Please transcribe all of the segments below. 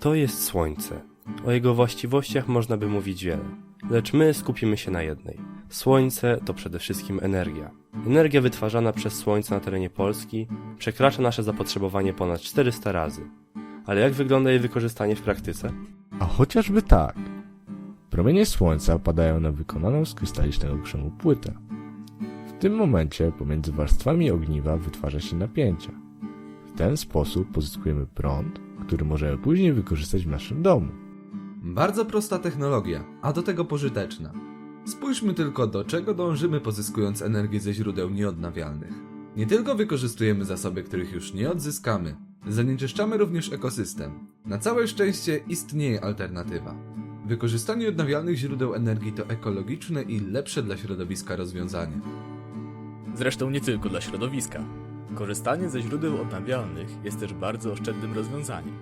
To jest Słońce. O jego właściwościach można by mówić wiele, lecz my skupimy się na jednej. Słońce to przede wszystkim energia. Energia wytwarzana przez Słońce na terenie Polski przekracza nasze zapotrzebowanie ponad 400 razy. Ale jak wygląda jej wykorzystanie w praktyce? A chociażby tak. Promienie słońca padają na wykonaną z krystalicznego krzemu płytę. W tym momencie pomiędzy warstwami ogniwa wytwarza się napięcie. W ten sposób pozyskujemy prąd, który możemy później wykorzystać w naszym domu. Bardzo prosta technologia, a do tego pożyteczna. Spójrzmy tylko do czego dążymy pozyskując energię ze źródeł nieodnawialnych. Nie tylko wykorzystujemy zasoby, których już nie odzyskamy, zanieczyszczamy również ekosystem. Na całe szczęście istnieje alternatywa. Wykorzystanie odnawialnych źródeł energii to ekologiczne i lepsze dla środowiska rozwiązanie. Zresztą nie tylko dla środowiska. Korzystanie ze źródeł odnawialnych jest też bardzo oszczędnym rozwiązaniem.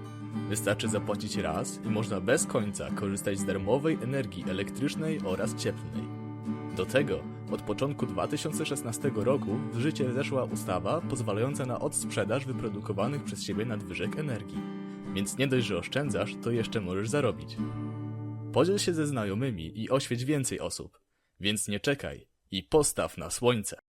Wystarczy zapłacić raz i można bez końca korzystać z darmowej energii elektrycznej oraz cieplnej. Do tego od początku 2016 roku w życie weszła ustawa pozwalająca na odsprzedaż wyprodukowanych przez siebie nadwyżek energii. Więc nie dość, że oszczędzasz, to jeszcze możesz zarobić. Podziel się ze znajomymi i oświeć więcej osób. Więc nie czekaj i postaw na słońce.